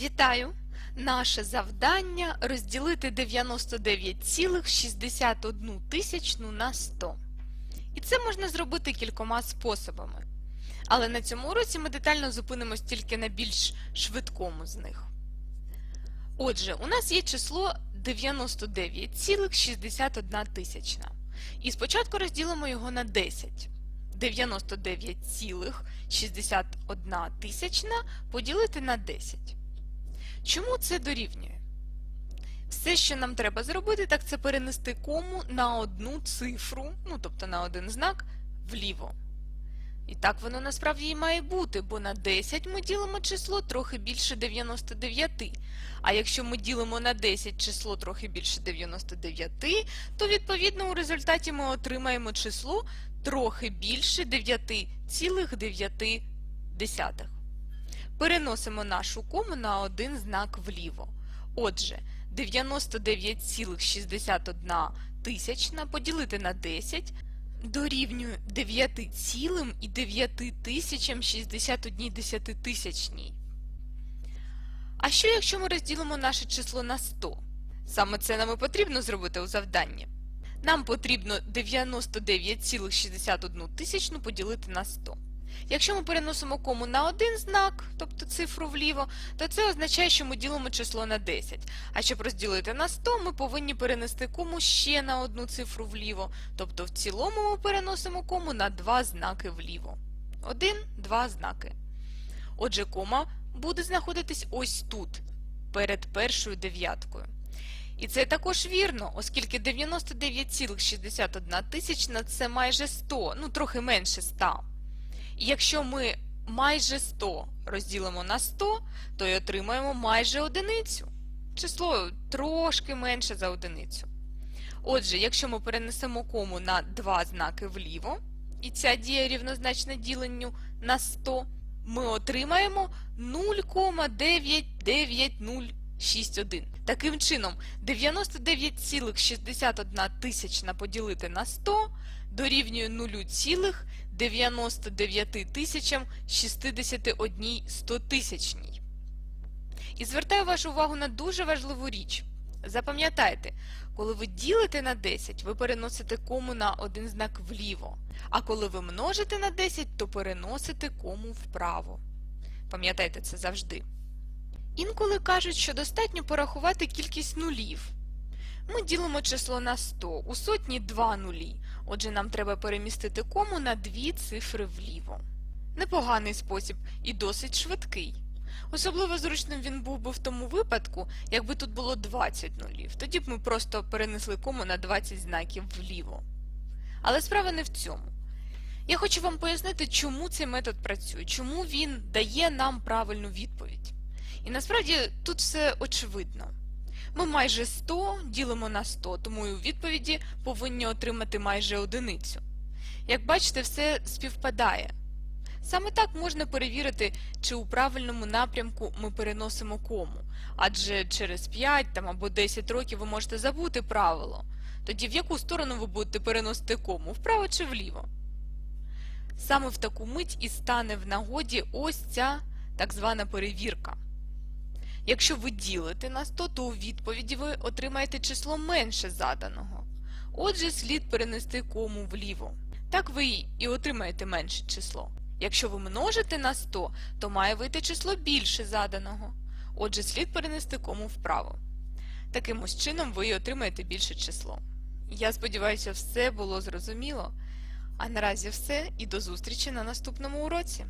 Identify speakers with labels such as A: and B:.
A: Вітаю! Наше завдання розділити 99,61 тисячну на 100. І це можна зробити кількома способами. Але на цьому уроці ми детально зупинимось тільки на більш швидкому з них. Отже, у нас є число 99,61 тисячна. І спочатку розділимо його на 10. 99,61 тисячна поділити на 10. Чому це дорівнює? Все, що нам треба зробити, так це перенести кому на одну цифру, ну тобто на один знак, вліво. І так воно насправді і має бути, бо на 10 ми ділимо число трохи більше 99. А якщо ми ділимо на 10 число трохи більше 99, то відповідно у результаті ми отримаємо число трохи більше 9,9. Переносимо нашу кому на один знак вліво. Отже, 99,61 тисячна поділити на 10 дорівнює 9,961 тисячній. А що якщо ми розділимо наше число на 100? Саме це нам і потрібно зробити у завданні. Нам потрібно 99,61 тисячну поділити на 100. Якщо ми переносимо кому на один знак, тобто цифру вліво, то це означає, що ми ділимо число на 10. А щоб розділити на 100, ми повинні перенести кому ще на одну цифру вліво. Тобто в цілому ми переносимо кому на два знаки вліво. Один, два знаки. Отже, кома буде знаходитись ось тут, перед першою дев'яткою. І це також вірно, оскільки 99,61 тисячна це майже 100, ну трохи менше 100. Якщо ми майже 100 розділимо на 100, то й отримаємо майже одиницю. Число трошки менше за одиницю. Отже, якщо ми перенесемо кому на два знаки вліво, і ця дія рівнозначна діленню на 100, ми отримаємо 0,99061. Таким чином, 99,61 тисячна поділити на 100 дорівнює 0,99 тисячам 61 стотисячній. І звертаю вашу увагу на дуже важливу річ. Запам'ятайте, коли ви ділите на 10, ви переносите кому на один знак вліво, а коли ви множите на 10, то переносите кому вправо. Пам'ятайте це завжди. Інколи кажуть, що достатньо порахувати кількість нулів. Ми ділимо число на 100, у сотні 2 нулі, отже нам треба перемістити кому на дві цифри вліво. Непоганий спосіб і досить швидкий. Особливо зручним він був би в тому випадку, якби тут було 20 нулів, тоді б ми просто перенесли кому на 20 знаків вліво. Але справа не в цьому. Я хочу вам пояснити, чому цей метод працює, чому він дає нам правильну відповідь. І насправді тут все очевидно. Ми майже 100 ділимо на 100, тому і у відповіді повинні отримати майже одиницю. Як бачите, все співпадає. Саме так можна перевірити, чи у правильному напрямку ми переносимо кому, адже через 5 там, або 10 років ви можете забути правило. Тоді в яку сторону ви будете переносити кому, вправо чи вліво? Саме в таку мить і стане в нагоді ось ця так звана перевірка. Якщо ви ділите на 100, то у відповіді ви отримаєте число менше заданого. Отже, слід перенести кому вліво. Так ви і отримаєте менше число. Якщо ви множите на 100, то має вийти число більше заданого. Отже, слід перенести кому вправо. Таким ось чином ви і отримаєте більше число. Я сподіваюся, все було зрозуміло. А наразі все і до зустрічі на наступному уроці.